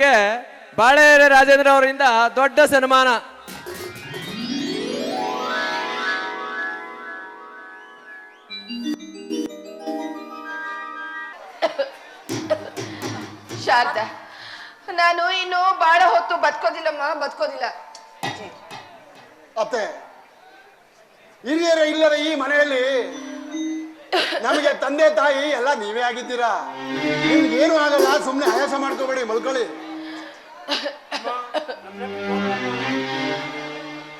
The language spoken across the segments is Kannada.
ಗೆ ಬಾಳೆಹೊರೆ ರಾಜೇಂದ್ರ ಅವರಿಂದ ದೊಡ್ಡ ಸನ್ಮಾನ. ಶಾರದಾ ನಾನು ಇನ್ನು ಬಾಳ ಹೊತ್ತು ಬದುಕೋದಿಲ್ಲಮ್ಮ ಬದುಕೋದಿಲ್ಲ. ಅತ್ತೆ ಹಿರಿಯರ ಇಲ್ಲದ ಈ ಮನೆಯಲ್ಲಿ ನಮಗೆ ತಂದೆ ತಾಯಿ ಎಲ್ಲ ನೀವೇ ಆಗಿದ್ದೀರಾ? ನಿಮ್ಗೇನು ಆಗಲ್ಲ ಸುಮ್ಮನೆ ಆಯಾಸ ಮಾಡ್ಕೋಬೇಡಿ ಮಲ್ಕೊಳ್ಳಿ.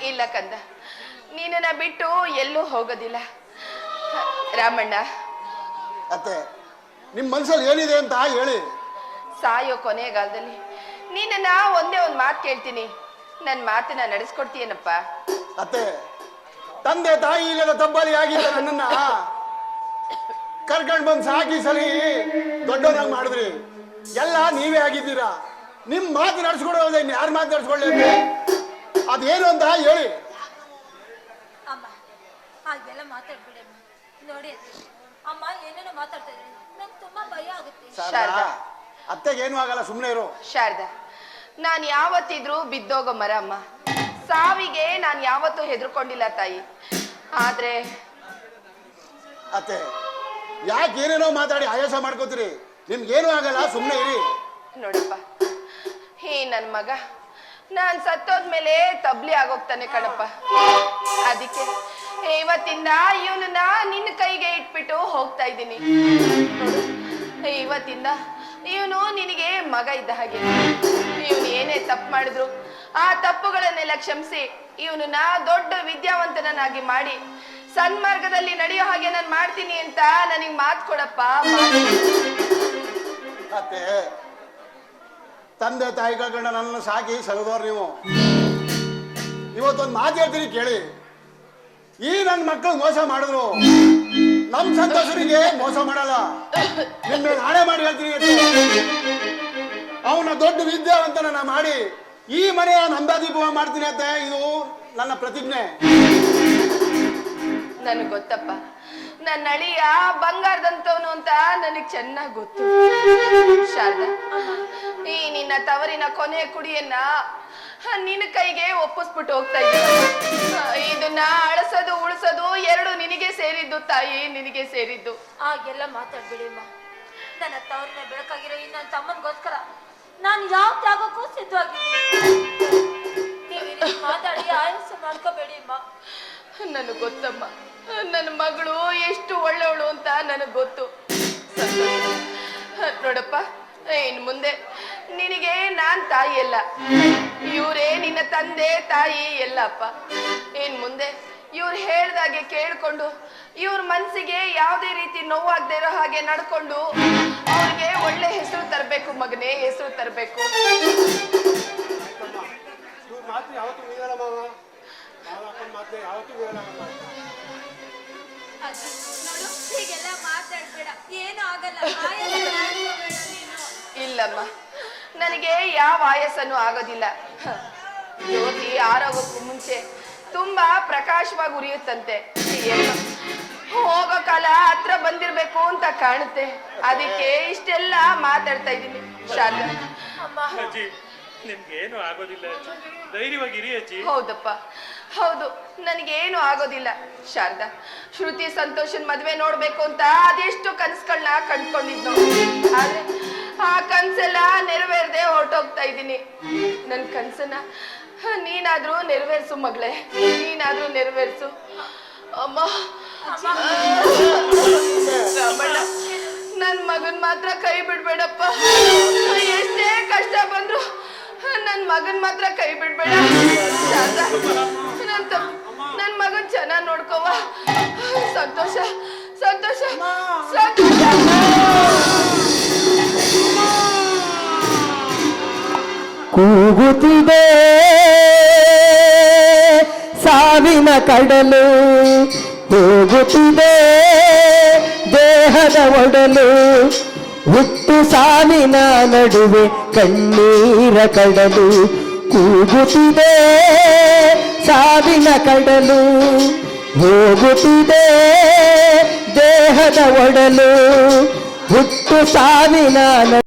ಇಲ್ಲ ಕಂದ. ನೀನನ್ನ ಬಿಟ್ಟು ಎಲ್ಲೂ ಹೋಗೋದಿಲ್ಲ. ರಾಮಣ್ಣ. ಅತ್ತೆ ನಿಮ್ಮ ಮನ್ಸಲ್ಲಿ ಏನಿದೆ ಅಂತ ಹೇಳಿ. ಸಾಯೋ ಕೊನೆಗಾಲದಲ್ಲಿ ನೀನನ್ನ ಒಂದೇ ಒಂದು ಮಾತು ಕೇಳ್ತೀನಿ. ನನ್ನ ಮಾತನ್ನ ನಡೆಸ್ಕೊಡ್ತೀಯನಪ್ಪ? ಅತ್ತೆ ತಂದೆ ತಾಯಿ ಇಲ್ಲದ ತಬ್ಬಲಿ ಆಗಿದ್ದ ನನ್ನನ್ನ ಕರ್ಕೊಂಡ್ ಬಂದು ಸಾಕಿ ಸರಿ ದೊಡ್ಡವನಾಗಿ ಮಾಡಿದ್ರಿ. ಎಲ್ಲ ನೀವೇ ಆಗಿದ್ದೀರಾ? ನಿಮ್ ಮಾತು ನಡ್ಸ್ಕೊಡೋದು ಇನ್ನು ಯಾರು ಮಾತು ನಡ್ಸ್ಕೊಳ್ಳಿ ಅದೇನು ಅಂತ ಹೇಳಿ. ಅಮ್ಮ ಹಾಗೆಲ್ಲ ಮಾತಾಡ್ಬೇಡಿ ಅಮ್ಮ. ನೋಡಿ ಅಮ್ಮ ಏನೇನೋ ಮಾತಾಡ್ತಾ ಇದ್ದಾರೆ. ನಂಗೆ ತುಂಬಾ ಭಯ ಆಗುತ್ತೆ. ಶಾರದಾ ಶಾರದಾ. ಅತ್ತೆಗೇನು ಆಗಲ್ಲ ಸುಮ್ಮನೆ ಇರು. ಶಾರದಾ ನಾನು ಯಾವತ್ತಿದ್ರೂ ಬಿದ್ದೋಗ ಮರ ಅಮ್ಮ. ಸಾವಿಗೆ ನಾನು ಯಾವತ್ತೂ ಹೆದರ್ಕೊಂಡಿಲ್ಲ ತಾಯಿ. ಆದ್ರೆ ಅತ್ತೆ ಯಾಕೆ ಏನೇನೋ ಮಾತಾಡಿ ಆಯಾಸ ಮಾಡ್ಕೋತೀರಿ? ಏನು ಆಗಲ್ಲ ಸುಮ್ಮನೆ ಇರಿ. ನೋಡಪ್ಪ ಹೇ ನನ್ನ ಮಗ. ನಾನ್ ಸತ್ತೋದ್ಮೇಲೆ ತಬ್ಲಿ ಆಗೋಗ್ತಾನೆ ಕಣಪ್ಪ. ಅದಕ್ಕೆ ಇವತ್ತಿಂದ ಇವನನ್ನ ನಿನ್ನ ಕೈಗೆ ಇಟ್ಬಿಟ್ಟು ಹೋಗ್ತಾ ಇದ್ದೀನಿ. ಇವತ್ತಿಂದ ಇವನು ನಿನಗೆ ಮಗ ಇದ್ದ ಹಾಗೆ. ಇವನು ಏನೇ ತಪ್ಪು ಮಾಡಿದ್ರು, ಆ ತಪ್ಪುಗಳನ್ನೆಲ್ಲ ಕ್ಷಮಿಸಿ ಇವನನ್ನ ದೊಡ್ಡ ವಿದ್ಯಾವಂತನನ್ನಾಗಿ ಮಾಡಿ ಸನ್ಮಾರ್ಗದಲ್ಲಿ ನಡೆಯೋ ಹಾಗೆ ನಾನು ಮಾಡ್ತೀನಿ ಅಂತ ನನಗೆ ಮಾತು ಕೊಡಪ್ಪ. ತಂದೆ ತಾಯಿಗಳನ್ನ ನನ್ನ ಸಾಕಿ ಸಲದವ್ರು ನೀವು. ಇವತ್ತೊಂದು ಮಾತು ಹೇಳ್ತೀನಿ ಕೇಳಿ. ಈ ನನ್ನ ಮಕ್ಕಳು ಮೋಸ ಮಾಡಿದ್ರು. ನಮ್ ಸಂತೋಷರಿಗೆ ಮೋಸ ಮಾಡಲ್ಲ. ನಿಮ್ಮ ನಾಳೆ ಮಾಡಿ ಹೇಳ್ತೀನಿ ಅವನ ದೊಡ್ಡ ವಿದ್ಯಾವಂತನ ಮಾಡಿ ಈ ಮನೆಯ ನಂದಾದೀಪ ಮಾಡ್ತೀನಿ ಅಂತ ಇದು ನನ್ನ ಪ್ರತಿಜ್ಞೆ. ನನಗೆ ಗೊತ್ತಪ್ಪ. ನನ್ನ ಅಳಿಯ ಬಂಗಾರದಂತವನು ಅಂತ ನನಗೆ ಚೆನ್ನಾಗಿ ಗೊತ್ತು. ಶಾರದಾ ಈ ನಿನ್ನ ತವರಿನ ಕೊನೆ ಕುಡಿಯನ್ನ ನಿನ್ನ ಕೈಗೆ ಒಪ್ಪಿಸ್ಬಿಟ್ಟು ಹೋಗ್ತಾ ಇದ್ದೀನಿ ಇದನ್ನ ಅಳಸೋದು ಉಳಿಸೋದು ಎರಡು ನಿನಗೆ ಸೇರಿದ್ದು ತಾಯಿ ನಿನಗೆ ಸೇರಿದ್ದು. ಹಾಗೆಲ್ಲ ಮಾತಾಡ್ಬೇಡಿ ಅಮ್ಮ ನನ್ನ ತವರಿನ ಬೆಳಕಾಗಿರೋ ಈ ನನ್ನ ತಮ್ಮನಿಗೋಸ್ಕರ ನಾನು ಯಾವ ತ್ಯಾಗಕ್ಕೂ ಸಿದ್ಧವಾಗಿದ್ದೀನಿ ಮಾತಾಡಿ ಆಯಾಸ ಮಾಡ್ಕೋಬೇಡಿ ಅಮ್ಮ ನನಗೆ ಗೊತ್ತಮ್ಮ ನನ್ನ ಮಗಳು ಎಷ್ಟು ಒಳ್ಳೆವಳು ಅಂತ ನನಗೆ ಗೊತ್ತು. ನೋಡಪ್ಪ ಇನ್ ಮುಂದೆ ನಿನಗೆ ನಾನ್ ತಾಯಿ ಅಲ್ಲ. ಇವರೇ ನಿನ್ನ ತಂದೆ ತಾಯಿ ಎಲ್ಲಪ್ಪ. ಇನ್ ಮುಂದೆ ಇವ್ರು ಹೇಳ್ದಾಗೆ ಕೇಳ್ಕೊಂಡು ಇವ್ರ ಮನ್ಸಿಗೆ ಯಾವುದೇ ರೀತಿ ನೋವಾಗದೆ ಇರೋ ಹಾಗೆ ನಡ್ಕೊಂಡು ಅವ್ರಿಗೆ ಒಳ್ಳೆ ಹೆಸರು ತರಬೇಕು ಮಗನೇ ಹೆಸರು ತರಬೇಕು. ನೋಡು ಹೀಗೆಲ್ಲ ಮಾತಾಡ್ಬೇಡ. ಏನು ಆಗಲ್ಲ. ಇಲ್ಲಮ್ಮ. ನನಗೆ ಯಾವ ಆಯಸ್ಸನ್ನು ಆಗೋದಿಲ್ಲ. ಜ್ಯೋತಿ ಆರೋಗಕ್ಕೂ ಮುಂಚೆ ತುಂಬಾ ಪ್ರಕಾಶವಾಗಿ ಉರಿಯುತ್ತಂತೆ. ಹೋಗೋ ಕಾಲ ಹತ್ರ ಬಂದಿರ್ಬೇಕು ಅಂತ ಕಾಣುತ್ತೆ. ಅದಕ್ಕೆ ಇಷ್ಟೆಲ್ಲ ಮಾತಾಡ್ತಾ ಇದ್ದೀನಿ. ಶಾರದಾ ಅಮ್ಮ. ಅಜ್ಜಿ ನಿಮ್ಗೇನು ಆಗೋದಿಲ್ಲ ಧೈರ್ಯವಾಗಿ ಇರಿ ಅಜ್ಜಿ. ಹೌದಪ್ಪ. ಹೌದು ನನಗೇನು ಆಗೋದಿಲ್ಲ. ಶಾರದಾ ಶ್ರುತಿ ಸಂತೋಷನ್ ಮದುವೆ ನೋಡ್ಬೇಕು ಅಂತ ಅದೆಷ್ಟು ಕನಸುಗಳನ್ನ ಕಂಡ್ಕೊಂಡಿದ್ದು ಆದ್ರೆ ಆ ಕನ್ಸೆಲ್ಲ ನೆರವೇರದೆ ಹೊರಟೋಗ್ತಾ ಇದ್ದೀನಿ. ನನ್ನ ಕನ್ಸನ್ನ ನೀನಾದ್ರೂ ನೆರವೇರ್ಸು ಮಗಳೇ. ನೀನಾದ್ರೂ ನೆರವೇರ್ಸು. ಅಮ್ಮ. ರಾಮಣ್ಣ, ನನ್ ಮಗನ್ ಮಾತ್ರ ಕೈ ಬಿಡ್ಬೇಡಪ್ಪ. ಎಷ್ಟೇ ಕಷ್ಟ ಬಂದ್ರು ನನ್ನ ಮಗನ್ ಮಾತ್ರ ಕೈ ಬಿಡ್ಬೇಡ. ನನ್ನ ನನ್ ತಮ್ಮ ನನ್ ಮಗನ್ ಚೆನ್ನಾಗಿ ನೋಡ್ಕೋವ. ಸಂತೋಷ ಸಂತೋಷ ಸಂತೋಷ. ಕೂಗುತ್ತಿದೆ. ಸಾವಿನ ಕಡಲು ಕೂಗುತ್ತಿದೆ. ದೇಹದ ಒಡಲು ಹುಟ್ಟು ಸಾವಿನ ನಡುವೆ ಕಣ್ಣೀರ ಕಡಲು ಕೂಗುತ್ತಿದೆ. ಸಾವಿನ ಕಡಲು ಹೋಗುತ್ತಿದೆ. ದೇಹದ ಒಡಲು ಹುಟ್ಟು ಸಾವಿನ